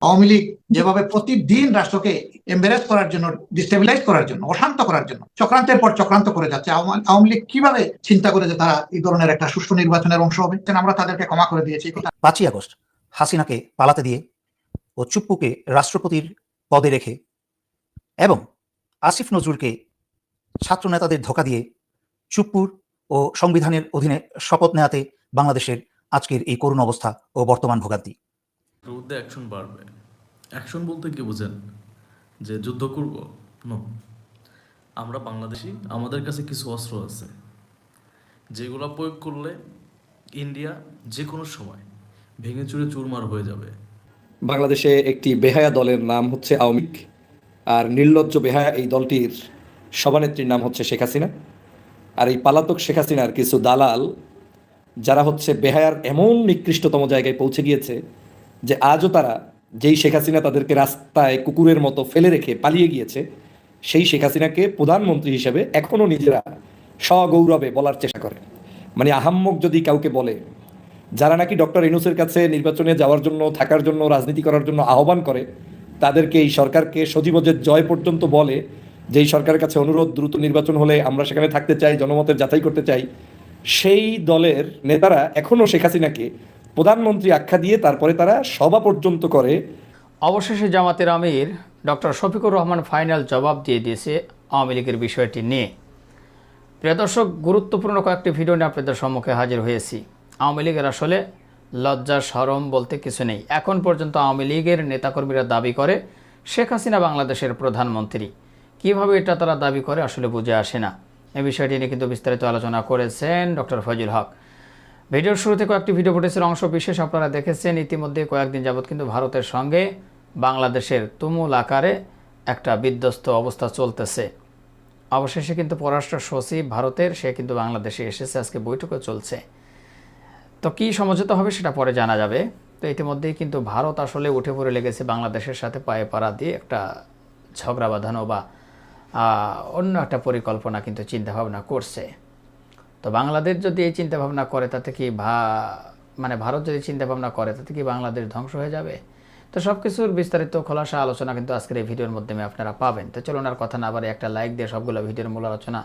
আওয়ামী লীগ যেভাবে প্রতিদিন রাষ্ট্রকে এম্বারেস করার জন্য ডিস্টেবিলাইজ করার জন্য, অশান্ত করার জন্য, চক্রান্তের পর চক্রান্ত করে যাচ্ছে, আওয়ামী- লীগ কীভাবে চিন্তা করে যে তারা এই ধরনের একটা সুষ্ঠু নির্বাচনের অংশ হবে? আমরা তাদেরকে ক্ষমা করে দিয়েছি? পাঁচই আগস্ট, হাসিনাকে পালাতে দিয়ে ও চুপ্পুকে রাষ্ট্রপতির পদে রেখে এবং আসিফ নজরুলকে ছাত্র নেতাদের ধোকা দিয়ে চুপ্পুর ও সংবিধানের অধীনে শপথ নেয়াতে বাংলাদেশের আজকের এই করুণ অবস্থা ও বর্তমান ভোগান্তি। বিরুদ্ধে অ্যাকশন বাড়বে অ্যাকশন বলতে কি বোঝেন? যে যুদ্ধ করব? নো আমরা বাংলাদেশি, আমাদের কাছে কিছু অস্ত্র আছে, যেগুলো প্রয়োগ করলে ইন্ডিয়া যে কোনো সময় ভেঙে চুরে চুরমার হয়ে যাবে। বাংলাদেশে একটি বেহায়া দলের নাম হচ্ছে আওয়ামী লীগ। আর নির্লজ্জ বেহায়া এই দলটির সভানেত্রীর নাম হচ্ছে শেখ হাসিনা। আর এই পালাতক শেখ হাসিনার কিছু দালাল, যারা হচ্ছে বেহায়ার এমন নিকৃষ্টতম জায়গায় পৌঁছে গিয়েছে যে আজও তারা যেই শেখ হাসিনা তাদেরকে রাস্তায় কুকুরের মতো ফেলে রেখে পালিয়ে গিয়েছে, সেই শেখ হাসিনাকে প্রধানমন্ত্রী হিসেবে এখনও নিজেরা সগৌরবে বলার চেষ্টা করে। মানে আহাম্মক যদি কাউকে বলে, যারা নাকি ডক্টর ইনুসের কাছে নির্বাচনে যাওয়ার জন্য, থাকার জন্য, রাজনীতি করার জন্য আহ্বান করে, তাদেরকে এই সরকারকে সজীবজের জয় পর্যন্ত বলে, যেই সরকারের কাছে অনুরোধ, দ্রুত নির্বাচন হলে আমরা সেখানে থাকতে চাই, জনমতের যাচাই করতে চাই, সেই দলের নেতারা এখনও শেখ হাসিনাকে প্রধানমন্ত্রী আখ্যা দিয়ে তারপরে তারা সভা পর্যন্ত করে। অবশেষে জামাতের আমির ডক্টর শফিকুর রহমান ফাইনাল জবাব দিয়ে দিয়েছে আওয়ামী লীগের বিষয়টি নিয়ে। প্রিয় দর্শক, গুরুত্বপূর্ণ কয়েকটি ভিডিও নিয়ে আপনাদের সম্মুখে হাজির হয়েছি। আওয়ামী লীগের আসলে লজ্জা, সরম বলতে কিছু নেই। এখন পর্যন্ত আওয়ামী লীগের নেতাকর্মীরা দাবি করে শেখ হাসিনা বাংলাদেশের প্রধানমন্ত্রী। কীভাবে এটা তারা দাবি করে আসলে বুঝে আসে না। এ বিষয়টি নিয়ে কিন্তু বিস্তারিত আলোচনা করেছেন ডক্টর ফজল হক। ভিডিওর শুরুতে কয়েকটি ভিডিও ফুটেজের অংশ বিশেষ আপনারা দেখেছেন। ইতিমধ্যে কয়েকদিন যাবৎ কিন্তু ভারতের সঙ্গে বাংলাদেশের তুমুল আকারে একটা বিধ্বস্ত অবস্থা চলতেছে। অবশেষে কিন্তু পররাষ্ট্র সচিব ভারতের, সে কিন্তু বাংলাদেশে এসেছে। আজকে বৈঠকও চলছে। তো কী সমঝোতা হবে সেটা পরে জানা যাবে। তো ইতিমধ্যেই কিন্তু ভারত আসলে উঠে পড়ে লেগেছে বাংলাদেশের সাথে পায়ে পাড়া দিয়ে একটা ঝগড়া বাঁধানো বা অন্য একটা পরিকল্পনা কিন্তু চিন্তাভাবনা করছে। তো বাংলাদেশ যদি এই চিন্তাভাবনা করে, তাতে কি ভা মানে ভারত যদি চিন্তাভাবনা করে, তাতে কি বাংলাদেশ ধ্বংস হয়ে যাবে? তো সব কিছুর বিস্তারিত খোলাসা আলোচনা কিন্তু আজকের এই ভিডিওর মাধ্যমে আপনারা পাবেন। তো চলুন আর কথা না বারে একটা লাইক দিয়ে সবগুলো ভিডিওর মূল আলোচনা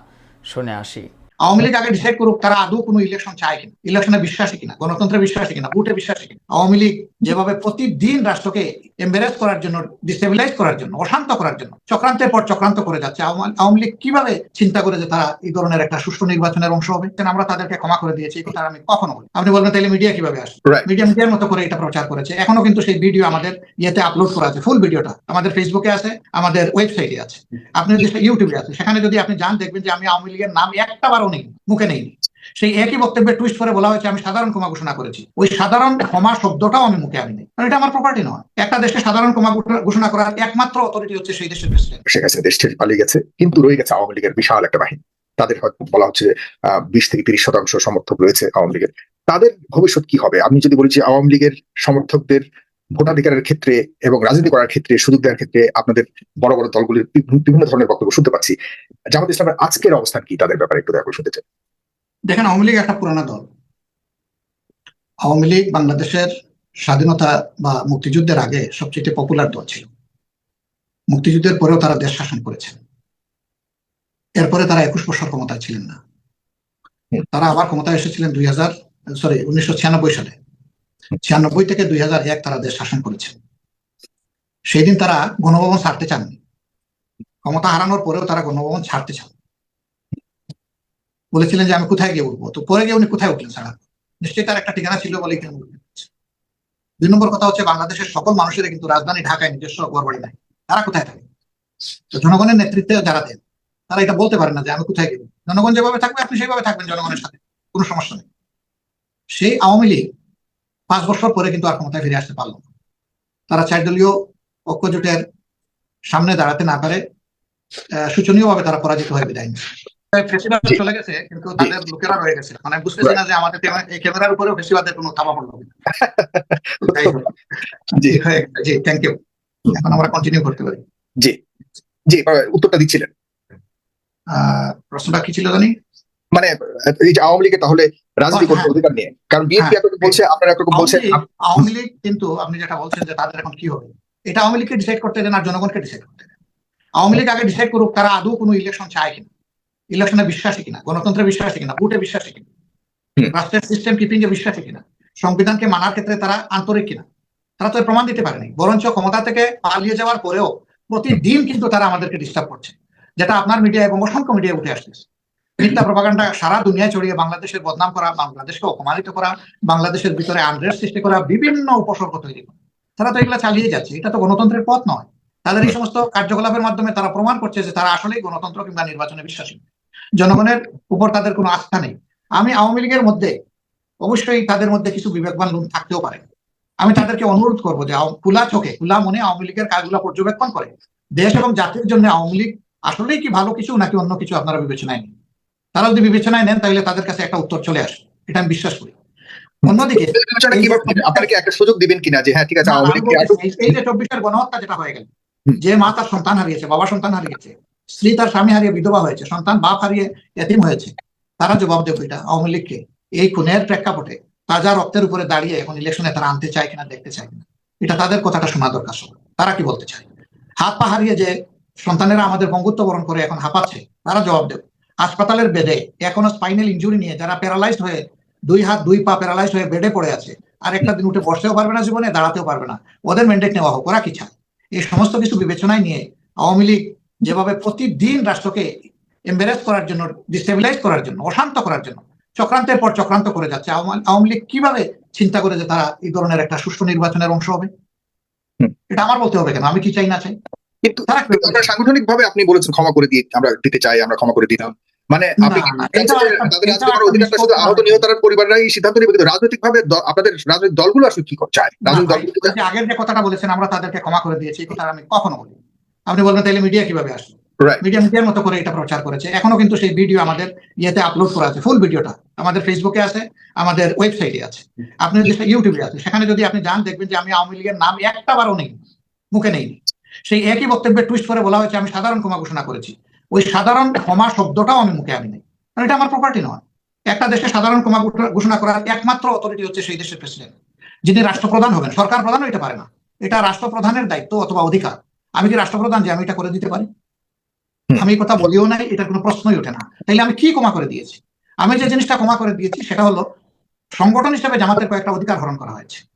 শুনে আসি। আওয়ামী লীগ আগে ডিসাইড করুক তারা আদৌ কোনো ইলেকশন চায় কিনা? ইলেকশনে বিশ্বাসী কিনা? গণতন্ত্রে বিশ্বাসী কিনা? ভোটে বিশ্বাসী কিনা? আওয়ামী লীগ যেভাবে প্রতিদিন রাষ্ট্রকে এম্বারেস করার জন্য ডিস্টেবিলাইজ করার জন্য অশান্ত করার জন্য চক্রান্তের পর চক্রান্ত করে যাচ্ছে আওয়ামী- লীগ কীভাবে চিন্তা করে যে তারা এই ধরনের একটা সুষ্ঠু নির্বাচনের অংশ হবে? কেন আমরা তাদেরকে ক্ষমা করে দিয়েছি? এই কথা আমি কখনো বলি আপনি বলবেন তাহলে মিডিয়া কীভাবে আসবে. মিডিয়া মিডিয়ার মতো করে এটা প্রচার করেছে। এখনও কিন্তু সেই ভিডিও আমাদের ইয়েতে আপলোড করা আছে ফুল ভিডিওটা আমাদের ফেসবুকে আছে আমাদের ওয়েবসাইটে আছে। আপনি যদি ইউটিউবে আছে সেখানে যদি আপনি যান দেখবেন যে আমি আওয়ামী লীগের নাম একটা বারও নেই, মুখে নেই। সেই একই বক্তব্যে টুইস্ট করে বলা হয়েছে, আমি সাধারণ ক্ষমা ঘোষণা করেছি। ওই সাধারণ ক্ষমা শব্দটাও আমি মুখে আনি নাই। কারণ এটা আমার প্রপার্টি নয়। একটা দেশকে সাধারণ ক্ষমা ঘোষণা- করার একমাত্র অথরিটি হচ্ছে সেই দেশের প্রেসিডেন্ট শেখ হাসিনা দেশ ছেড়ে পালিয়ে গেছে, কিন্তু রয়ে গেছে আওয়ামী লীগের বিশাল একটা বাহিনী। তাদের হয়তো বলা হচ্ছে বিশ থেকে তিরিশ শতাংশ সমর্থক রয়েছে আওয়ামী লীগের। তাদের ভবিষ্যৎ কি হবে? আমি যদি বলি যে, আওয়ামী লীগের সমর্থকদের ভোটাধিকারের ক্ষেত্রে এবং রাজনীতি করার ক্ষেত্রে সুযোগ দেওয়ার ক্ষেত্রে আপনাদের বড় বড় দলগুলির বিভিন্ন- ধরনের বক্তব্য শুনতে পাচ্ছি। জামাত ইসলামের আজকের অবস্থান কি তাদের ব্যাপারে একটু করে শুনতে চাই। দেখেন আওয়ামী লীগ একটা পুরানো দল। আওয়ামী লীগ বাংলাদেশের স্বাধীনতা বা মুক্তিযুদ্ধের আগে সবচেয়ে পপুলার দল ছিল। মুক্তিযুদ্ধের পরেও তারা দেশ শাসন করেছেন। এরপরে তারা একুশ বছর ক্ষমতায় ছিলেন না। তারা আবার ক্ষমতায় এসেছিলেন দুই হাজার সরি উনিশশো ছিয়ানব্বই সালে। ছিয়ানব্বই থেকে দুই এক তারা দেশ শাসন করেছেন সেই দিন তারা গণভবন ছাড়তে চাননি। ক্ষমতা হারানোর পরেও তারা গণভবন ছাড়তে চান। বলেছিলেন যে আমি কোথায় গিয়ে উঠবো? তো পরে গিয়ে উনি কোথায় উঠলেন ছাড়া নিশ্চয়ই তার একটা ঠিকানা ছিল বলে দুই নম্বর কথা হচ্ছে, বাংলাদেশের সকল মানুষের কিন্তু রাজধানী ঢাকায় নিজস্ব ঘরবাড়ি নাই। তারা কোথায় থাকে তো জনগণের নেতৃত্বে যারা দেন, তারা এটা বলতে পারে না যে আমি কোথায় গেব জনগণ যেভাবে থাকবে, আপনি সেইভাবে থাকবেন জনগণের সাথে। কোনো সমস্যা নেই। সেই আওয়ামী লীগ পাঁচ বছর পরে কিন্তু আর ক্ষমতায় ফিরে আসতে পারল না। তারা চার দলীয় ঐক্যজোটের সামনে দাঁড়াতে না পারে শোচনীয় ভাবে তারা পরাজিত হয়ে বিদায় নিয়েছে প্রেসিডেন্ট চলে গেছে কিন্তু তাদের লোকেরা রয়ে গেছে। মানে বুঝতেছি না যে আমাদের এই ক্যামেরার উপরেও ফেসিবাদের কোনো থাবা পড়ল কিনা। জি। হয়ে জি থ্যাংক ইউ এখন আমরা কন্টিনিউ করতে পারি। জি। জি উত্তরটা দিচ্ছিলেন। আহ, প্রশ্নটা কি ছিল জানি মানে এই যে আওয়ামী লীগের তাহলে রাজনীতি করতে হ্যাঁ। অধিকার নিয়ে। কারণ বিএনপি হ্যাঁ। একরকম বলছে আপনারা একরকম বলছেন আওয়ামী লীগ কিন্তু আপনি যেটা বলছেন যে তাদের এখন কি হবে? এটা আওয়ামী লীগকে ডিসাইড করতে দেন আর জনগণকে ডিসাইড করতে দেন। আওয়ামী লীগ আগে ডিসাইড করুক তারা আদৌ কোনো ইলেকশন চায় কিনা। ইলেকশনে বিশ্বাসী কিনা? গণতন্ত্রে বিশ্বাসী কিনা? ভোটে বিশ্বাসী কিনা? রাষ্ট্রের সিস্টেম কিপিং এ বিশ্বাসী কিনা? সংবিধানকে মানার ক্ষেত্রে তারা আন্তরিক কিনা? তারা তো প্রমাণ দিতে পারেনি। বরঞ্চ ক্ষমতা থেকে পালিয়ে যাওয়ার পরেও প্রতিদিন কিন্তু তারা আমাদেরকে ডিস্টার্ব করছে। যেটা আপনার মিডিয়া এবং অসংখ্য মিডিয়ায় উঠে আসতেছে। মিথ্যা প্রপাগান্ডা সারা দুনিয়ায় ছড়িয়ে বাংলাদেশের বদনাম করা, বাংলাদেশকে অপমানিত করা, বাংলাদেশের ভিতরে আন্ড্রেস সৃষ্টি করা বিভিন্ন উপসর্গ তৈরি করা। তারা তো এগুলা চালিয়ে যাচ্ছে, এটা তো গণতন্ত্রের পথ নয়। তাদের এই সমস্ত কার্যকলাপের মাধ্যমে তারা প্রমাণ করছে যে তারা আসলেই গণতন্ত্র কিংবা নির্বাচনে বিশ্বাসী। জনগণের উপর তাদের কোনো আস্থা নেই। আমি আওয়ামী লীগের মধ্যে অবশ্যই তাদের মধ্যে কিছু বিবেকবান লোক থাকতেও পারে। আমি তাদেরকে অনুরোধ করব যে খোলা চোখে, খোলা মনে আওয়ামী লীগের কাজগুলো পর্যবেক্ষণ করে। দেশ এবং জাতির জন্য আওয়ামী লীগ আসলেই কি ভালো কিছু নাকি অন্য কিছু আপনারা বিবেচনায় নেন? তারা যদি বিবেচনায় নেন তাহলে তাদের কাছে একটা উত্তর চলে আসবে এটা আমি বিশ্বাস করি। অন্যদিকে বিবেচনা কীভাবে আপনারা কি একটা সুযোগ দিবেন কিনা যে হ্যাঁ ঠিক আছে এই- যে চব্বিশের গণহত্যা যেটা হয়ে গেল যে মা তার সন্তান হারিয়েছে বাবা সন্তান হারিয়েছে স্ত্রী তার স্বামী হারিয়ে বিধবা হয়েছে সন্তান বাপ হারিয়ে এতিম হয়েছে তারা জবাব দেবে এটা আওয়ামী লীগকে। এই খুনের প্রেক্ষাপটে তাজা রক্তের উপরে দাঁড়িয়ে এখন ইলেকশনে তারা আনতে চায় কিনা দেখতে চায় কিনা এটা তাদের কথাটা শোনা দরকার সবার। তারা কি বলতে চায়? হাত পা হারিয়ে যে সন্তানেরা আমাদের বঙ্গুত্ব বরণ করে এখন হাঁপাচ্ছে তারা জবাব দেবে। হাসপাতালের বেডে এখনও স্পাইনাল ইঞ্জুরি নিয়ে যারা প্যারালাইজড হয়ে দুই হাত দুই পা প্যারালাইজড হয়ে বেডে পড়ে আছে আর একটা দিন উঠে বসতেও পারবে না জীবনে দাঁড়াতেও পারবে না। ওদের ম্যান্ডেট নেওয়া হোক ওরা কি চায়? এই সমস্ত কিছু বিবেচনায় নিয়ে আওয়ামী লীগ যেভাবে প্রতিদিন রাষ্ট্রকে এম্বারেস করার জন্য ডিস্টেবিলাইজ করার জন্য অশান্ত করার জন্য চক্রান্তের পর চক্রান্ত করে যাচ্ছে আওয়ামী আওয়ামী লীগ কীভাবে চিন্তা করে যে তারা এই ধরনের একটা সুষ্ঠু নির্বাচনের অংশ হবে? এটা আমার বলতে হবে কেন? আমি কি চাই না চাই? কিন্তু আমরা সাংগঠনিক ভাবে আপনি বলেছেন ক্ষমা করে দিয়ে আমরা দিতে চাই আমরা ক্ষমা করে দিলাম মানে আপনি অধিকারটা শুধু আহত। নিহতার পরিবাররাই সিদ্ধান্ত নেবে কিন্তু রাজনৈতিক ভাবে আপনাদের রাজনৈতিক দলগুলো আসলে কি চায়? রাজনৈতিক যে আগের যে কথাটা বলেছেন আমরা তাদেরকে ক্ষমা করে দিয়েছি এই কথা আমি কখনো বলি আপনি বলবেন তাহলে মিডিয়া কীভাবে আসলো? মিডিয়া মিডিয়ার মতো করে এটা প্রচার করেছে। এখনও কিন্তু সেই ভিডিও আমাদের ইয়েতে আপলোড করা আছে ফুল ভিডিওটা আমাদের ফেসবুকে আছে আমাদের ওয়েবসাইটে আছে। আপনি ইউটিউবে আছে সেখানে যদি আপনি যান দেখবেন যে আমি আওয়ামী লীগের নাম একটা বারও নেই মুখে নেই। সেই একই বক্তব্যে টুইস্ট করে বলা হয়েছে আমি সাধারণ ক্ষমা ঘোষণা করেছি। ওই সাধারণ ক্ষমা শব্দটাও আমি মুখে আনি নাই। কারণ এটা আমার প্রপার্টি নয়। একটা দেশে সাধারণ ক্ষমা ঘোষণা- করার একমাত্র অথরিটি হচ্ছে সেই দেশের প্রেসিডেন্ট যিনি রাষ্ট্রপ্রধান হবেন। সরকার প্রধানও এটা পারে না। এটা রাষ্ট্রপ্রধানের দায়িত্ব অথবা অধিকার। আমি কি রাষ্ট্রপ্রধান যে আমি এটা করে দিতে পারি? আমি এই কথা বলিও নাই এটার কোনো প্রশ্নই ওঠে না। তাইলে আমি কি ক্ষমা করে দিয়েছি? আমি যে জিনিসটা ক্ষমা করে দিয়েছি সেটা হলো সংগঠন হিসেবে জামাতের কয়েকটা অধিকার হরণ করা হয়েছে।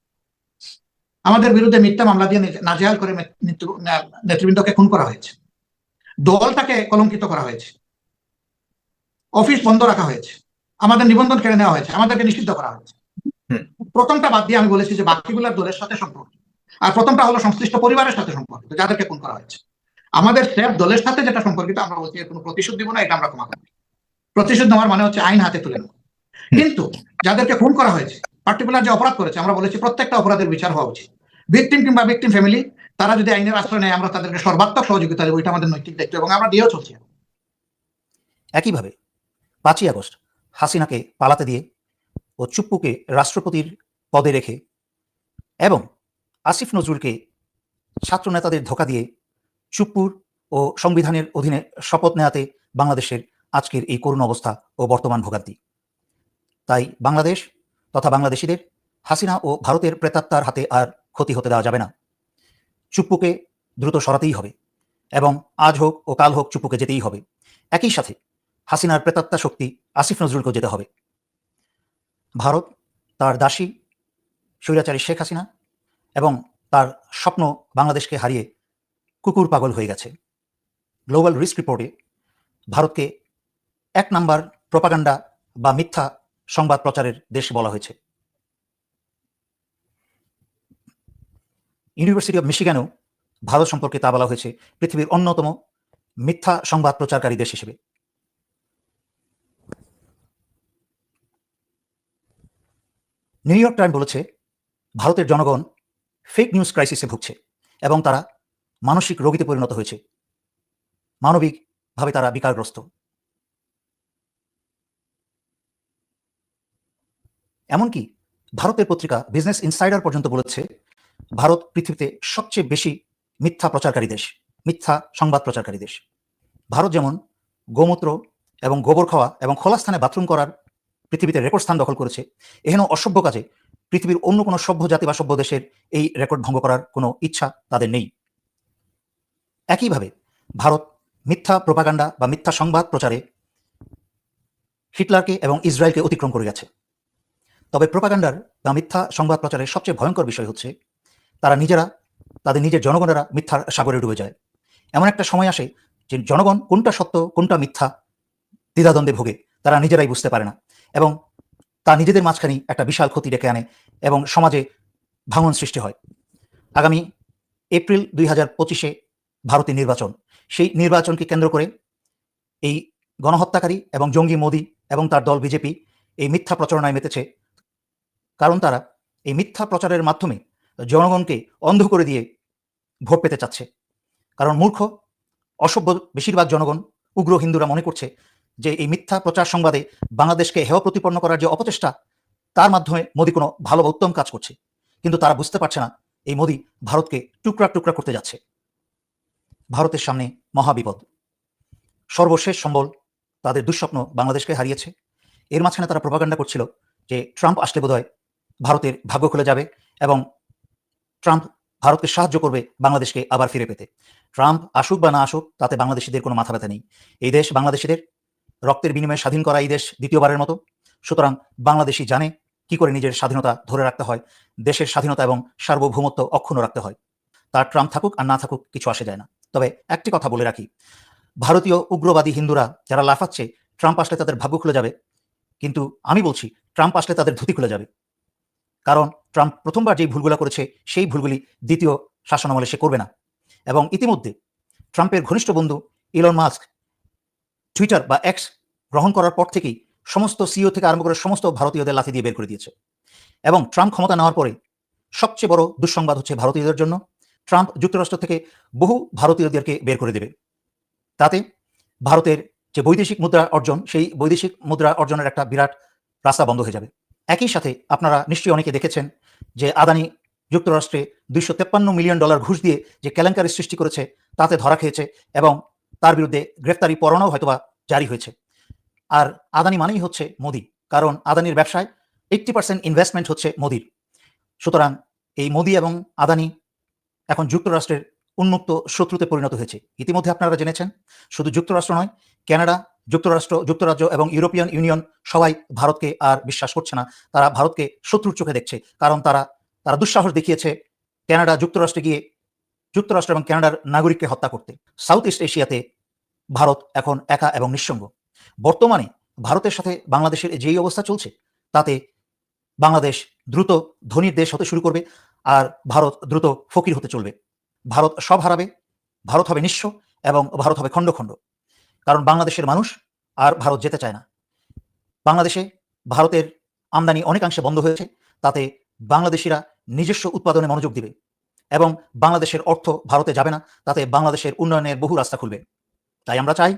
আমাদের বিরুদ্ধে মিথ্যা মামলা দিয়ে নাজেহাল করে নেতৃবৃন্দকে খুন করা হয়েছে। দলটাকে কলঙ্কিত করা হয়েছে। অফিস বন্ধ রাখা হয়েছে। আমাদের নিবন্ধন কেড়ে নেওয়া হয়েছে। আমাদেরকে নিষিদ্ধ করা হয়েছে। প্রথমটা বাদ দিয়ে আমি বলেছি যে বাকিগুলোর দলের সাথে সম্পর্ক। আর প্রথমটা হলো সংশ্লিষ্ট পরিবারের সাথে সম্পর্কিত যাদেরকে খুন করা হয়েছে। আমাদের স্রেফ দলের সাথে যেটা সম্পর্কিত আমরা বলছি কোনো প্রতিশোধ দিব না এটা আমরা ক্ষমা করব প্রতিশোধ নেওয়ার মানে হচ্ছে আইন হাতে তুলে নেওয়া। কিন্তু যাদেরকে খুন করা হয়েছে পার্টিকুলার যে অপরাধ করেছে, আমরা বলেছি প্রত্যেকটা অপরাধের বিচার হওয়া উচিত। ভিকটিম কিংবা ভিকটিম ফ্যামিলি তারা যদি আইনের আশ্রয় নেয়, আমরা তাদেরকে সর্বাত্মক সহযোগিতা দেবো, এটা আমাদের নৈতিক দায়িত্ব এবং আমরা দিয়েও চলছি একইভাবে পাঁচই আগস্ট হাসিনাকে পালাতে দিয়ে ও চুপ্পুকে রাষ্ট্রপতির পদে রেখে এবং আসিফ নজরুলকে ছাত্র নেতাদের ধোকা দিয়ে চুপ্পুর ও সংবিধানের অধীনে শপথ নেয়াতে বাংলাদেশের আজকের এই করুণ অবস্থা ও বর্তমান ভোগান্তি। তাই বাংলাদেশ তথা বাংলাদেশিদের, হাসিনা ও ভারতের প্রেতাত্মার হাতে আর ক্ষতি হতে দেওয়া যাবে না। চুপ্পুকে দ্রুত সরাতেই হবে এবং আজ হোক ও কাল হোক চুপ্পুকে যেতেই হবে। একই সাথে হাসিনার প্রেতাত্মা শক্তি আসিফ নজরুলকেও যেতে হবে। ভারত তার দাসী স্বৈরাচারী শেখ হাসিনা এবং তার স্বপ্ন বাংলাদেশকে হারিয়ে কুকুর পাগল হয়ে গেছে। গ্লোবাল রিস্ক রিপোর্টে ভারতকে এক নাম্বার প্রপাগান্ডা বা মিথ্যা সংবাদ প্রচারের দেশ বলা হয়েছে। ইউনিভার্সিটি অব মিশিগানেও ভারত সম্পর্কে তা বলা হয়েছে, পৃথিবীর অন্যতম মিথ্যা সংবাদ প্রচারকারী দেশ হিসেবে। নিউ ইয়র্ক টাইম বলেছে, ভারতের জনগণ ফেক নিউজ ক্রাইসিসে ভুগছে এবং তারা মানসিক রোগীতে পরিণত হয়েছে। মানবিকভাবে তারা বিকারগ্রস্ত। এমনকি ভারতের পত্রিকা বিজনেস ইনসাইডার পর্যন্ত বলেছে, ভারত পৃথিবীতে সবচেয়ে বেশি মিথ্যা প্রচারকারী দেশ, মিথ্যা সংবাদ প্রচারকারী দেশ। ভারত যেমন গোমূত্র এবং গোবর খাওয়া এবং খোলা স্থানে বাথরুম করার পৃথিবীতে রেকর্ড স্থান দখল করেছে, এহেন অসভ্য কাজে পৃথিবীর অন্য কোনো সভ্য জাতি বা সভ্য দেশের এই রেকর্ড ভঙ্গ করার কোনো ইচ্ছা তাদের নেই। একইভাবে ভারত মিথ্যা প্রোপাগান্ডা বা মিথ্যা সংবাদ প্রচারে হিটলারকে এবং ইসরায়েলকে অতিক্রম করে গেছে। তবে প্রোপাগান্ডার বা মিথ্যা সংবাদ প্রচারের সবচেয়ে ভয়ঙ্কর বিষয় হচ্ছে, তারা নিজেরা, তাদের নিজের জনগণেরা মিথ্যার সাগরে ডুবে যায়। এমন একটা সময় আসে যে জনগণ কোনটা সত্য, কোনটা মিথ্যা দ্বিধাদ্বন্দ্বে ভোগে, তারা নিজেরাই বুঝতে পারে না। এবং তা নিজেদের মাঝখানেই একটা বিশাল ক্ষতি ডেকে আনে এবং সমাজে ভাঙন সৃষ্টি হয়। আগামী এপ্রিল দুই হাজার পঁচিশে ভারতের নির্বাচন। সেই নির্বাচনকে কেন্দ্র করে এই গণহত্যাকারী এবং জঙ্গি মোদী এবং তার দল বিজেপি এই মিথ্যা প্রচারণায় মেতেছে কারণ তারা এই মিথ্যা প্রচারের মাধ্যমে জনগণকে অন্ধ করে দিয়ে ভোট পেতে চাচ্ছে। কারণ মূর্খ, অসভ্য বেশিরভাগ জনগণ, উগ্র হিন্দুরা মনে করছে যে এই মিথ্যা প্রচার সংবাদে বাংলাদেশকে হেয় প্রতিপন্ন করার যে অপচেষ্টা, তার মাধ্যমে মোদী কোনো ভালো বা উত্তম কাজ করছে। কিন্তু তারা বুঝতে পারছে না এই মোদী ভারতকে টুকরা টুকরা করতে যাচ্ছে। ভারতের সামনে মহাবিপদ সর্বশেষ সম্বল তাদের দুঃস্বপ্ন বাংলাদেশকে হারিয়েছে। এর মাঝখানে তারা প্রভাকাণ্ডা করছিল যে ট্রাম্প আসলে বোধহয় ভারতের ভাগ্য খুলে যাবে এবং ট্রাম্প ভারতকে সাহায্য করবে বাংলাদেশকে আবার ফিরে পেতে। ট্রাম্প আসুক বা না আসুক, তাতে বাংলাদেশিদের কোনো মাথা ব্যথা নেই। এই দেশ বাংলাদেশিদের রক্তের বিনিময়ে স্বাধীন করা এই দেশ দ্বিতীয়বারের মতো। সুতরাং বাংলাদেশি জানে কি করে নিজের স্বাধীনতা ধরে রাখতে হয়, দেশের স্বাধীনতা এবং সার্বভৌমত্ব অক্ষুণ্ণ রাখতে হয়। তার ট্রাম্প থাকুক আর না থাকুক কিছু আসে যায় না। তবে একটি কথা বলে রাখি, ভারতীয় উগ্রবাদী হিন্দুরা যারা লাফাচ্ছে, ট্রাম্প আসলে তাদের ভাগ্য খুলে যাবে। কিন্তু আমি বলছি, ট্রাম্প আসলে তাদের ধুতি খুলে যাবে। কারণ ট্রাম্প প্রথমবার যেই ভুলগুলো করেছে, সেই ভুলগুলি দ্বিতীয় শাসনামলে সে করবে না। এবং ইতিমধ্যে ট্রাম্পের ঘনিষ্ঠ বন্ধু ইলন মাস্ক টুইটার বা এক্স গ্রহণ করার পর থেকেই সমস্ত সিও থেকে আরম্ভ করে সমস্ত ভারতীয়দের লাথি দিয়ে বের করে দিয়েছে। এবং ট্রাম্প ক্ষমতা নেওয়ার পরে সবচেয়ে বড় দুঃসংবাদ হচ্ছে ভারতীয়দের জন্য, ট্রাম্প যুক্তরাষ্ট্র থেকে বহু ভারতীয়দেরকে বের করে দেবে। তাতে ভারতের যে বৈদেশিক মুদ্রা অর্জন, সেই বৈদেশিক মুদ্রা অর্জনের একটা বিরাট রাস্তা বন্ধ হয়ে যাবে। একই সাথে আপনারা নিশ্চয়ই অনেকে দেখেছেন যে আদানি যুক্তরাষ্ট্রে দুইশো তেপ্পান্ন মিলিয়ন ডলার ঘুষ দিয়ে যে কেলেঙ্কারি সৃষ্টি করেছে, তাতে ধরা খেয়েছে এবং তার বিরুদ্ধে গ্রেফতারি পরোয়ানাও হয়তোবা জারি হয়েছে। আর আদানি মানেই হচ্ছে মোদি, কারণ আদানির ব্যবসায় এইট্টি পার্সেন্ট ইনভেস্টমেন্ট হচ্ছে মোদির। সুতরাং এই মোদি এবং আদানি এখন যুক্তরাষ্ট্রের উন্মুক্ত শত্রুতে পরিণত হয়েছে। ইতিমধ্যে আপনারা জেনেছেন, শুধু যুক্তরাষ্ট্র নয় কানাডা যুক্তরাষ্ট্র, যুক্তরাজ্য এবং ইউরোপিয়ান ইউনিয়ন সবাই ভারতকে আর বিশ্বাস করছে না। তারা ভারতকে শত্রুর চোখে দেখছে, কারণ তারা তারা দুঃসাহস দেখিয়েছে কানাডা যুক্তরাষ্ট্রে গিয়ে যুক্তরাষ্ট্র এবং কানাডার নাগরিককে হত্যা করতে। সাউথ ইস্ট এশিয়াতে ভারত এখন একা এবং নিঃসঙ্গ। বর্তমানে ভারতের সাথে বাংলাদেশের যেই অবস্থা চলছে, তাতে বাংলাদেশ দ্রুত ধনীর দেশ হতে শুরু করবে আর ভারত দ্রুত ফকির হতে চলবে। ভারত সব হারাবে, ভারত হবে নিঃস্ব এবং ভারত হবে খণ্ড খণ্ড কারণ বাংলাদেশের মানুষ আর ভারত যেতে চায় না। বাংলাদেশে ভারতের আমদানি অনেকাংশে বন্ধ হয়েছে, তাতে বাংলাদেশিরা নিজস্ব উৎপাদনে মনোযোগ দিবে এবং বাংলাদেশের অর্থ ভারতে যাবে না, তাতে বাংলাদেশের উন্নয়নের বহু রাস্তা খুলবে। তাই আমরা চাই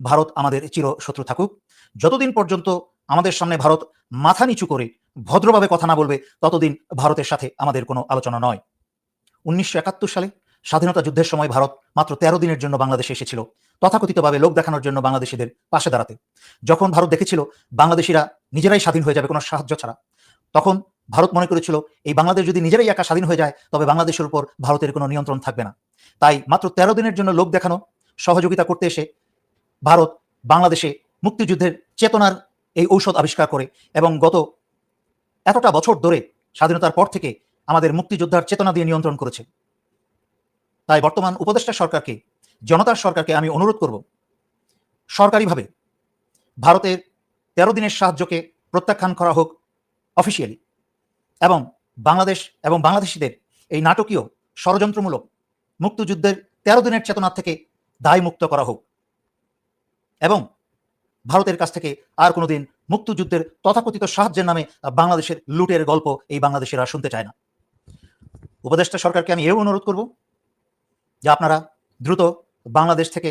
ভারত আমাদের চির শত্রু থাকুক। যতদিন পর্যন্ত আমাদের সামনে ভারত মাথা নিচু করে ভদ্রভাবে কথা না বলবে, ততদিন ভারতের সাথে আমাদের কোনো আলোচনা নয়। উনিশশো একাত্তর সালে স্বাধীনতা যুদ্ধের সময় ভারত মাত্র তেরো দিনের জন্য বাংলাদেশে এসেছিল। তথাকথিতভাবে লোক দেখানোর জন্য বাংলাদেশিদের পাশে দাঁড়াতে। যখন ভারত দেখেছিল বাংলাদেশিরা নিজেরাই স্বাধীন হয়ে যাবে কোনো সাহায্য ছাড়া, তখন ভারত মনে করেছিল, এই বাংলাদেশ যদি নিজেরাই একা স্বাধীন হয়ে যায়, তবে বাংলাদেশের উপর ভারতের কোনো নিয়ন্ত্রণ থাকবে না। তাই মাত্র তেরো দিনের জন্য লোক দেখানো, সহযোগিতা করতে এসে ভারত বাংলাদেশে মুক্তিযুদ্ধের চেতনার এই ঔষধ আবিষ্কার করে এবং গত এতটা বছর ধরে স্বাধীনতার পর থেকে আমাদের মুক্তিযোদ্ধার চেতনা দিয়ে নিয়ন্ত্রণ করেছে। তাই বর্তমান উপদেষ্টা সরকারকে, জনতার সরকারকে আমি অনুরোধ করব, সরকারিভাবে ভারতের তেরো দিনের সাহায্যকে প্রত্যাখ্যান করা হোক অফিসিয়ালি এবং বাংলাদেশ এবং বাংলাদেশিদের এই নাটকীয় ষড়যন্ত্রমূলক মুক্তিযুদ্ধের তেরো দিনের চেতনা থেকে দায় মুক্ত করা হোক এবং ভারতের কাছ থেকে আর কোনোদিন মুক্তিযুদ্ধের তথাকথিত সাহায্যের নামে বাংলাদেশের লুটের গল্প এই বাংলাদেশের শুনতে চায় না। উপদেষ্টা সরকারকে আমি এও অনুরোধ করব যে আপনারা দ্রুত বাংলাদেশ থেকে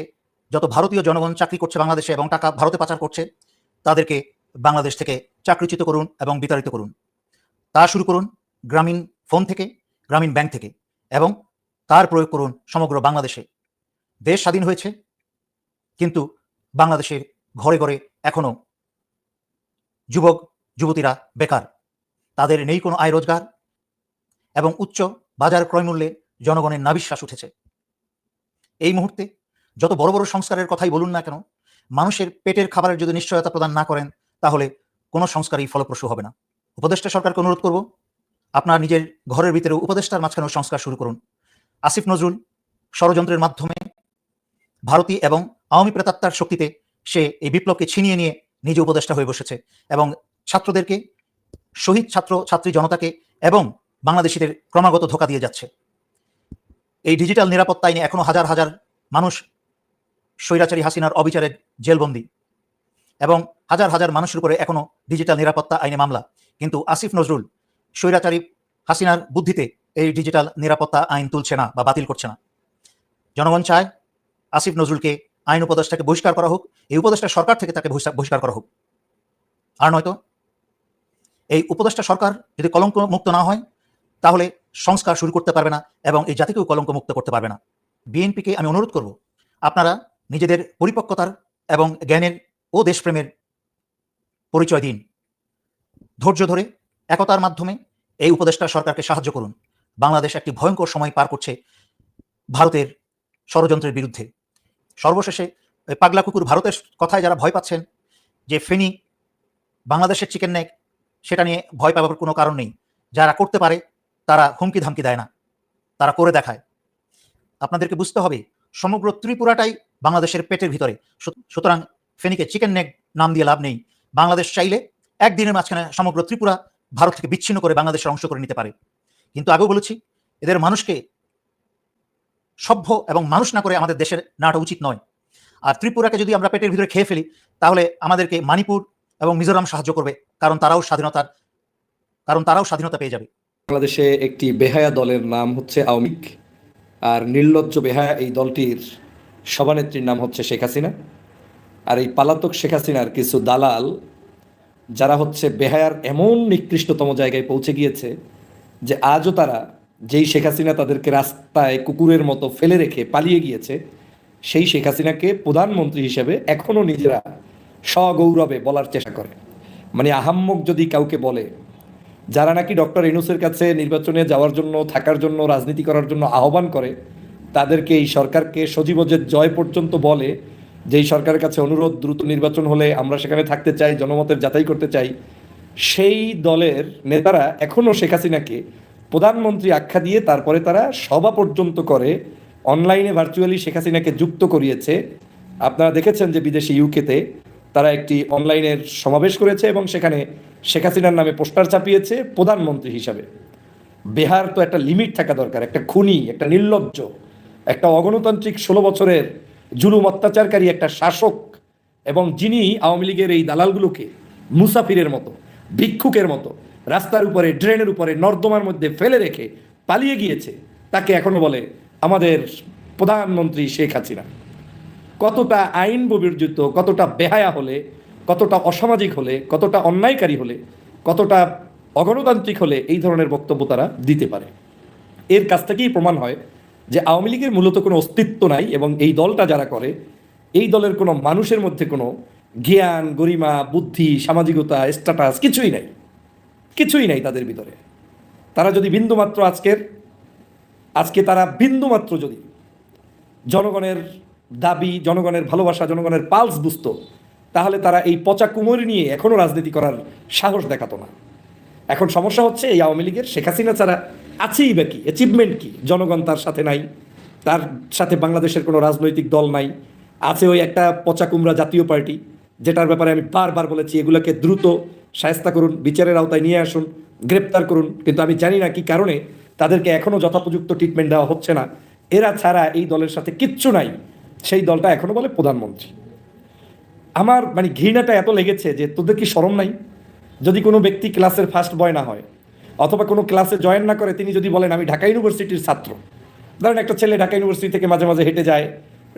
যত ভারতীয় জনগণ চাকরি করছে বাংলাদেশে এবং টাকা ভারতে পাচার করছে, তাদেরকে বাংলাদেশ থেকে চাকরিচ্যুত করুন এবং বিতাড়িত করুন। তা শুরু করুন গ্রামীণ ফোন থেকে, গ্রামীণ ব্যাংক থেকে এবং তার প্রয়োগ করুন সমগ্র বাংলাদেশে। দেশ স্বাধীন হয়েছে, কিন্তু বাংলাদেশের ঘরে ঘরে এখনও যুবক, যুবতীরা বেকার। তাদের নেই কোনো আয় রোজগার এবং উচ্চ বাজার ক্রয়মূল্যে জনগণের নাবিশ্বাস উঠেছে। এই মুহূর্তে যত বড় বড় সংস্কারের কথাই বলুন না কেন, মানুষের পেটের খাবারের যদি নিশ্চয়তা প্রদান না করেন, তাহলে কোনো সংস্কারই ফলপ্রসূ হবে না। উপদেষ্টা সরকারকে অনুরোধ করব, আপনার নিজের ঘরের ভিতরে উপদেষ্টার মাঝখানেও সংস্কার শুরু করুন। আসিফ নজরুল ষড়যন্ত্রের মাধ্যমে ভারতী এবং আওয়ামী প্রেতাত্মার শক্তিতে সে এই বিপ্লবকে ছিনিয়ে নিয়ে নিজে উপদেষ্টা হয়ে বসেছে এবং ছাত্রদেরকে, শহীদ ছাত্র ছাত্রী জনতাকে এবং বাংলাদেশিদের ক্রমাগত ধোকা দিয়ে যাচ্ছে। এই ডিজিটাল নিরাপত্তা আইনে এখনও হাজার হাজার মানুষ স্বৈরাচারী হাসিনার অবিচারের জেলবন্দি এবং হাজার হাজার মানুষের উপরে এখনও ডিজিটাল নিরাপত্তা আইনে মামলা। কিন্তু আসিফ নজরুল স্বৈরাচারী হাসিনার বুদ্ধিতে এই ডিজিটাল নিরাপত্তা আইন তুলছে না বা বাতিল করছে না। জনগণ চায় আসিফ নজরুলকে আইন উপদেষ্টাকে বহিষ্কার করা হোক, এই উপদেষ্টা সরকার থেকে তাকে বহিষ্কার করা হোক। আর নয়তো এই উপদেষ্টা সরকার যদি কলঙ্ক মুক্ত না হয় তাহলে সংস্কার শুরু করতে পারবে না এবং এই জাতিকেও কলঙ্ক মুক্ত করতে পারবে না। বিএনপিকে আমি অনুরোধ করব, আপনারা নিজেদের পরিপক্কতার এবং জ্ঞানের ও দেশপ্রেমের পরিচয় দিন। ধৈর্য ধরে একতার মাধ্যমে এই উপদেষ্টা সরকারকে সাহায্য করুন। বাংলাদেশ একটি ভয়ঙ্কর সময় পার করছে ভারতের ষড়যন্ত্রের বিরুদ্ধে। সর্বশেষে পাগলা কুকুর ভারতের কথায় যারা ভয় পাচ্ছেন যে ফেনি বাংলাদেশের চিকেন নেক সেটা নিয়ে ভয় পাবার কোনো কারণ নেই। যারা করতে পারে তারা হুমকি ধামকি দেয় না। তারা করে দেখায়। আপনাদেরকে বুঝতে হবে, সমগ্র ত্রিপুরাটাই বাংলাদেশের পেটের ভিতরে। সুতরাং ফেনীকে চিকেন নেক নাম দিয়ে লাভ নেই। বাংলাদেশ চাইলে একদিনের মাঝখানে সমগ্র ত্রিপুরা ভারত থেকে বিচ্ছিন্ন করে বাংলাদেশের অংশ করে নিতে পারে। কিন্তু আগেও বলেছি, এদের মানুষকে সভ্য এবং মানুষ না করে আমাদের দেশের নাটা উচিত নয়। আর ত্রিপুরাকে যদি আমরা পেটের ভিতরে খেয়ে ফেলি, তাহলে আমাদেরকে মানিপুর এবং মিজোরাম সাহায্য করবে, কারণ তারাও স্বাধীনতার কারণ তারাও স্বাধীনতা পেয়ে যাবে। বাংলাদেশে একটি বেহায়া দলের নাম হচ্ছে আওয়ামী আর নির্লজ্জ বেহায়া এই দলটির সভানেত্রীর নাম হচ্ছে শেখ হাসিনা। আর এই পালাতক শেখ হাসিনার কিছু দালাল, যারা হচ্ছে বেহায়ার এমন নিকৃষ্টতম জায়গায় পৌঁছে গিয়েছে যে আজও তারা যেই শেখ হাসিনা তাদেরকে রাস্তায় কুকুরের মতো ফেলে রেখে পালিয়ে গিয়েছে, সেই শেখ হাসিনাকে প্রধানমন্ত্রী হিসেবে এখনও নিজেরা সগৌরবে বলার চেষ্টা করে। মানে আহাম্মক যদি কাউকে বলে যারা নাকি ডক্টর ইনুসের কাছে নির্বাচনে যাওয়ার জন্য, থাকার জন্য, রাজনীতি করার জন্য আহ্বান করে, তাদেরকে এই সরকারকে সজীবজের জয় পর্যন্ত বলে, যেই সরকারের কাছে অনুরোধ, দ্রুত নির্বাচন হলে আমরা সেখানে থাকতে চাই, জনমতের যাচাই করতে চাই, সেই দলের নেতারা এখনও শেখ হাসিনাকে প্রধানমন্ত্রী আখ্যা দিয়ে তারপরে তারা সভা পর্যন্ত করে, অনলাইনে ভার্চুয়ালি শেখ হাসিনাকে যুক্ত করিয়েছে। আপনারা দেখেছেন যে বিদেশি ইউকেতে তারা একটি অনলাইনের সমাবেশ করেছে এবং সেখানে শেখ হাসিনার নামে পোস্টার ছাপিয়েছে প্রধানমন্ত্রী হিসাবে। বিহার তো একটা লিমিট থাকা দরকার, একটা খুনি, একটা নির্লজ্জ, একটা অগণতান্ত্রিক ষোলো বছরের জুলুম অত্যাচারকারী একটা শাসক এবং যিনি আওয়ামী লীগের এই দালালগুলোকে মুসাফিরের মতো, ভিক্ষুকের মতো রাস্তার উপরে, ড্রেনের উপরে, নর্দমার মধ্যে ফেলে রেখে পালিয়ে গিয়েছে, তাকে এখনও বলে আমাদের প্রধানমন্ত্রী শেখ হাসিনা। কতটা আইন বহির্যুক্ত কতটা বেহায়া হলে, কতটা অসামাজিক হলে, কতটা অন্যায়কারী হলে, কতটা অগণতান্ত্রিক হলে এই ধরনের বক্তব্য তারা দিতে পারে। এর কাছ থেকেই প্রমাণ হয় যে আওয়ামী লীগের মূলত কোনো অস্তিত্ব নাই এবং এই দলটা যারা করে, এই দলের কোনো মানুষের মধ্যে কোনো জ্ঞান, গরিমা, বুদ্ধি, সামাজিকতা স্ট্যাটাস কিছুই নাই। কিছুই নাই তাদের ভিতরে। তারা যদি বিন্দুমাত্র আজকের, আজকে তারা বিন্দুমাত্র যদি জনগণের দাবি, জনগণের ভালোবাসা, জনগণের পালস বুঝতো। তাহলে তারা এই পচা কুমোর নিয়ে এখনও রাজনীতি করার সাহস দেখাতো না। এখন সমস্যা হচ্ছে, এই আওয়ামী লীগের শেখ হাসিনা ছাড়া আছেই বা কি? অ্যাচিভমেন্ট কি? জনগণ তার সাথে নাই, তার সাথে বাংলাদেশের কোনো রাজনৈতিক দল নাই, আছে ওই একটা পচা কুমড়া জাতীয় পার্টি, যেটার ব্যাপারে আমি বারবার বলেছি, এগুলোকে দ্রুত সায়স্তা করুন, বিচারের আওতায় নিয়ে আসুন, গ্রেপ্তার করুন, কিন্তু আমি জানি না কি কারণে তাদেরকে এখনও যথোপযুক্ত ট্রিটমেন্ট দেওয়া হচ্ছে না। এরা ছাড়া এই দলের সাথে কিচ্ছু নাই। সেই দলটা এখনও বলে প্রধানমন্ত্রী। আমার মানে ঘৃণাটা এত লেগেছে যে তোদের কি শরম নাই? যদি কোনো ব্যক্তি ক্লাসের ফার্স্ট বয় না হয়, অথবা কোনো ক্লাসে জয়েন না করে, তিনি যদি বলেন, আমি ঢাকা ইউনিভার্সিটির ছাত্র। ধরেন একটা ছেলে ঢাকা ইউনিভার্সিটি থেকে মাঝে মাঝে হেঁটে যায়,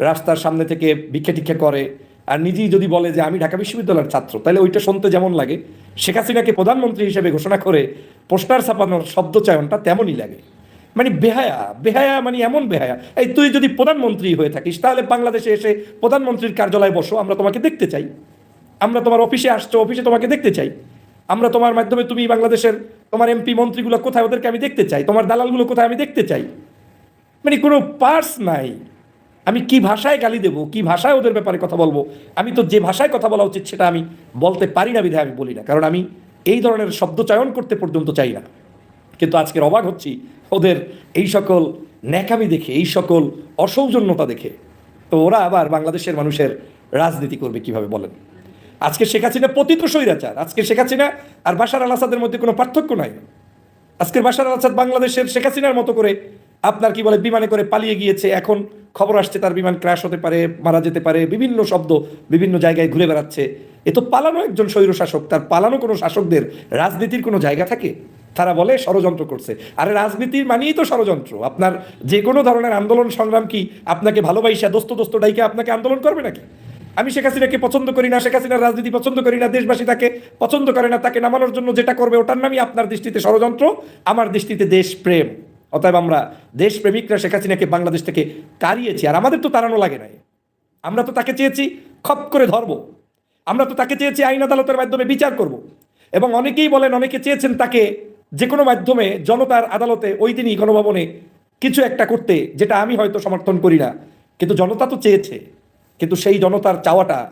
রাস্তার সামনে থেকে ভিক্ষা টিক্ষা করে, আর নিজেই যদি বলে যে, আমি ঢাকা বিশ্ববিদ্যালয়ের ছাত্র। তাহলে ওইটা শুনতে যেমন লাগে, শেখ হাসিনাকে প্রধানমন্ত্রী হিসেবে ঘোষণা করে পোস্টার ছাপানোর শব্দ চয়নটা তেমনই লাগে। মানে বেহায়া বেহায়া মানে এমন বেহায়া। এই তুই যদি প্রধানমন্ত্রী হয়ে থাকিস, তাহলে বাংলাদেশে এসে প্রধানমন্ত্রীর কার্যালয়ে বসো, আমরা তোমাকে দেখতে চাই। আমরা তোমার অফিসে আসছো, অফিসে তোমাকে দেখতে চাই। আমরা তোমার মাধ্যমে তুমি বাংলাদেশের, তোমার এমপি মন্ত্রীগুলো কোথায়, ওদেরকে আমি দেখতে চাই। তোমার দালালগুলো কোথায়, আমি দেখতে চাই। মানে কোনো পার্স নাই। আমি কি ভাষায় গালি দেবো, কি ভাষায় ওদের ব্যাপারে কথা বলব? আমি তো যে ভাষায় কথা বলা উচিত, সেটা আমি বলতে পারি না, বিধায় আমি বলি না। কারণ আমি এই ধরনের শব্দ চয়ন করতে পর্যন্ত চাই না। কিন্তু আজকের অবাক হচ্ছি ওদের এই সকল ন্যাকামি দেখে, এই সকল অসৌজন্যতা দেখে। তো ওরা আবার বাংলাদেশের মানুষের রাজনীতি করবে কীভাবে বলেন? আজকে শেখ হাসিনা পতিত স্বৈরাচার, আজকে শেখ হাসিনা আর বাশার আল আসাদের মধ্যে কোনো পার্থক্য নাই। আজকের বাশার আল আসাদ বাংলাদেশের শেখ হাসিনার মতো করে আপনার কি বলে, বিমানে করে পালিয়ে গিয়েছে, এখন খবর আসছে তার বিমান ক্র্যাশ হতে পারে, মারা যেতে পারে, বিভিন্ন শব্দ বিভিন্ন জায়গায় ঘুরে বেড়াচ্ছে। এ তো পালানো একজন স্বৈর শাসক তার পালানো কোনো শাসকদের রাজনীতির কোনো জায়গা থাকে? তারা বলে ষড়যন্ত্র করছে। আরে রাজনীতির মানেই তো ষড়যন্ত্র। আপনার যে কোনো ধরনের আন্দোলন সংগ্রাম কি আপনাকে ভালোবাসা দোস্ত দোস্ত ডাইকে আপনাকে আন্দোলন করবে নাকি? আমি শেখ হাসিনাকে পছন্দ করি না, শেখ হাসিনার রাজনীতি পছন্দ করি না, দেশবাসী তাকে পছন্দ করে না, তাকে নামানোর জন্য যেটা করবে ওটার নামই আপনার দৃষ্টিতে ষড়যন্ত্র, আমার দৃষ্টিতে দেশপ্রেম। অতএব আমরা দেশপ্রেমিকরা শেখ হাসিনাকে বাংলাদেশ থেকে তাড়িয়েছি আর আমাদের তো তাড়ানো লাগে নাই। আমরা তো তাকে চেয়েছি খপ করে ধরবো। আমরা তো তাকে চেয়েছি আইন আদালতের মাধ্যমে বিচার করব। এবং অনেকেই বলেন, অনেকে চেয়েছেন তাকে যে কোনো মাধ্যমে জনতার আদালতে ওই দিনই গণভবনে কিছু একটা করতে, যেটা আমি হয়তো সমর্থন করি না। কিন্তু জনতা তো চেয়েছে। কিন্তু সেই জনতার চাওয়াটা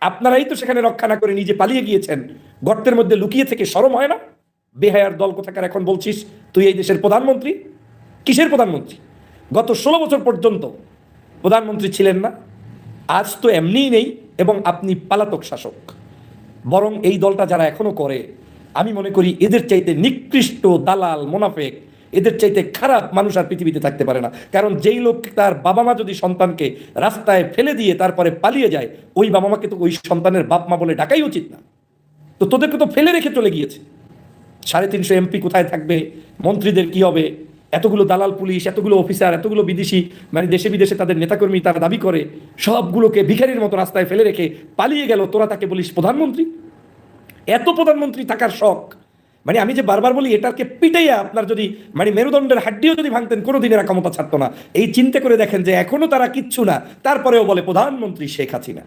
আপনারাই তো সেখানে রক্ষা না করে নিজে পালিয়ে গিয়েছেন। গর্তের মধ্যে লুকিয়ে থেকে সরম হয় না? বেহায়ার দল কোথাকার এখন বলছিস? তুই এই দেশের প্রধানমন্ত্রী? কিসের প্রধানমন্ত্রী? গত ষোলো বছর পর্যন্ত প্রধানমন্ত্রী ছিলেন না। আজ তো এমনিই নেই এবং আপনি পালাতক শাসক। বরং এই দলটা যারা এখনও করে আমি মনে করি এদের চাইতে নিকৃষ্ট দালাল, মোনাফেক, এদের চাইতে খারাপ মানুষ আর পৃথিবীতে থাকতে পারে না। কারণ যেই লোক তার বাবা মা যদি সন্তানকে রাস্তায় ফেলে দিয়ে তারপরে পালিয়ে যায়, ওই বাবা মাকে তো ওই সন্তানের বাপ মা বলে ডাকাই উচিত না। তো তোদেরকে তো ফেলে রেখে চলে গিয়েছে। সাড়ে তিনশো এমপি কোথায় থাকবে? মন্ত্রীদের কি হবে? এতগুলো দালাল পুলিশ, এতগুলো অফিসার, এতগুলো বিদেশি মানে দেশে বিদেশে তাদের নেতাকর্মী তারা দাবি করে, সবগুলোকে ভিখারির মতো রাস্তায় ফেলে রেখে পালিয়ে গেল। তোরা তাকে বলিস প্রধানমন্ত্রী? এত প্রধানমন্ত্রী থাকার শখ। মানে আমি যে বারবার বলি, এটাকে পিটাইয়া আপনার যদি মানে মেরুদণ্ডের হাড্ডিও যদি ভাঙতেন কোনো দিন এরা ক্ষমতা ছাড়তো না। এই চিন্তা করে দেখেন যে এখনও তারা কিচ্ছু না। তারপরেও বলে প্রধানমন্ত্রী শেখ হাসিনা।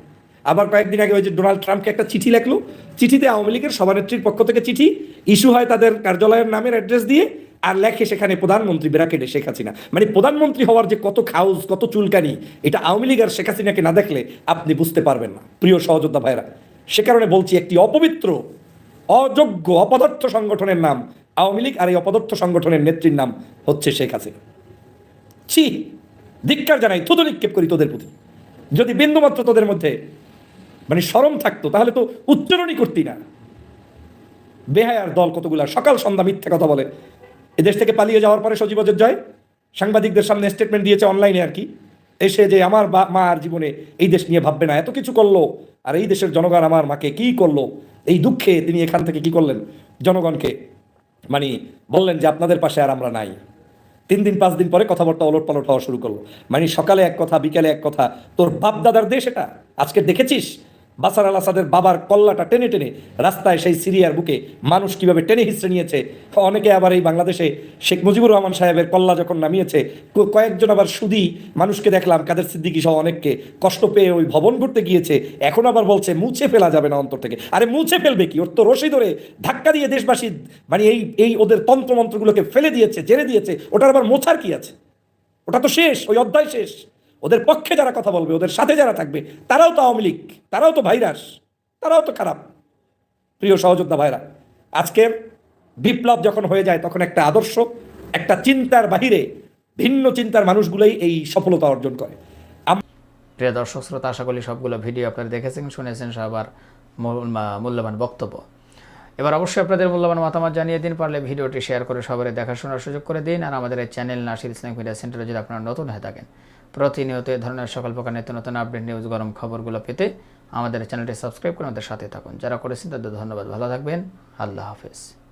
আবার কয়েকদিন আগে ওই যে ডোনাল্ড ট্রাম্পকে একটা চিঠি লেখলো। চিঠিতে আওয়ামী লীগের সভানেত্রীর পক্ষ থেকে চিঠি ইস্যু হয় তাদের কার্যালয়ের নামের অ্যাড্রেস দিয়ে, আর লেখে সেখানে প্রধানমন্ত্রী ব্র্যাকেটে শেখ হাসিনা। মানে প্রধানমন্ত্রী হওয়ার যে কত খাউজ কত চুলকানি, এটা আওয়ামী লীগ আর শেখ হাসিনাকে না দেখলে আপনি বুঝতে পারবেন না। প্রিয় সহযোদ্ধা ভাইরা সে কারণে বলছি একটি অপবিত্র, অযোগ্য, অপদার্থ সংগঠনের নাম, আওয়ামী লীগ আর এই অপদার্থ সংগঠনের নেত্রীর নাম হচ্ছে শেখ হাসিনা। ছি, ধিক্কার জানাই, থুতু নিক্ষেপ করি তোদের প্রতি। যদি বিন্দুমাত্র তোদের মধ্যে মানে সরম থাকতো, তাহলে তো উচ্চারণই করতি না। বেহায়ার দল কতগুলা, সকাল সন্ধ্যা মিথ্যে কথা বলে। এদেশ থেকে পালিয়ে যাওয়ার পরে সজীবজের জয় সাংবাদিকদের সামনে স্টেটমেন্ট দিয়েছে অনলাইনে আর কি। এসে যে আমার মা আর জীবনে এই দেশ নিয়ে ভাববে না, এত কিছু করল। আর এই দেশের জনগণ আমার মাকে কি করল? এই দুঃখে তিনি এখান থেকে কি করলেন? জনগণকে মানে বললেন যে, আপনাদের পাশে আর আমরা নাই। তিন দিন, পাঁচ দিন পরে কথাবার্তা ওলট পালট হওয়া শুরু করল। মানে সকালে এক কথা, বিকালে এক কথা, তোর বাপ দাদার দেশ এটা? আজকে দেখেছিস? বাসার আল আসাদের বাবার কল্লাটা টেনে টেনে রাস্তায় সেই সিরিয়ার বুকে মানুষ কীভাবে টেনে হিসড়ে নিয়েছে। অনেকে আবার এই বাংলাদেশে শেখ মুজিবুর রহমান সাহেবের কল্লা যখন নামিয়েছে কয়েকজন আবার সুদি মানুষকে দেখলাম, কাদের সিদ্দিকি সহ অনেককে কষ্ট পেয়ে ওই ভবন ঘুরতে গিয়েছে, এখন আবার বলছে, মুছে ফেলা যাবে না অন্তর থেকে। আরে, মুছে ফেলবে কি? ওর তো রশি ধরে ধাক্কা দিয়ে দেশবাসী মানে এই এই ওদের তন্ত্রমন্ত্রগুলোকে ফেলে দিয়েছে, জেনে দিয়েছে, ওটার আবার মোছার কি আছে? ওটা তো শেষ, ওই অধ্যায় শেষ। ওদের পক্ষে যারা কথা বলবে, ওদের সাথে যারা থাকবে, তারাও তো আওয়ামী লীগ, তারাও তো ভাইরাস, তারাও তো খারাপ। প্রিয় সহযোদ্ধা ভাইরা, আজকের বিপ্লব যখন হয়ে যায়, তখন একটা আদর্শ, একটা চিন্তার বাহিরে ভিন্ন চিন্তার মানুষগুলোই এই সফলতা অর্জন করে। প্রিয় দর্শক, শ্রোতা, আশা করি সবগুলো ভিডিও আপনারা দেখেছেন, শুনেছেন সবার মূল- মূল্যবান বক্তব্য। এবার অবশ্যই আপনাদের মূল্যবান মতামত জানিয়ে দিন, পারলে ভিডিওটি শেয়ার করে সবারই দেখাশোনার সুযোগ করে দিন, আর আমাদের এই চ্যানেল নাসির ইসলামিক মিডিয়া সেন্টারে যদি আপনারা নতুন হয়ে থাকেন প্রতিনিয়ত এ ধরনের সকল প্রকার নিত্য নতুন আপডেট নিউজ গরম খবরগুলো পেতে আমাদের চ্যানেলটি সাবস্ক্রাইব করে আমাদের সাথে থাকুন। যারা করেছেন তাদের ধন্যবাদ। ভালো থাকবেন। আল্লাহ হাফেজ।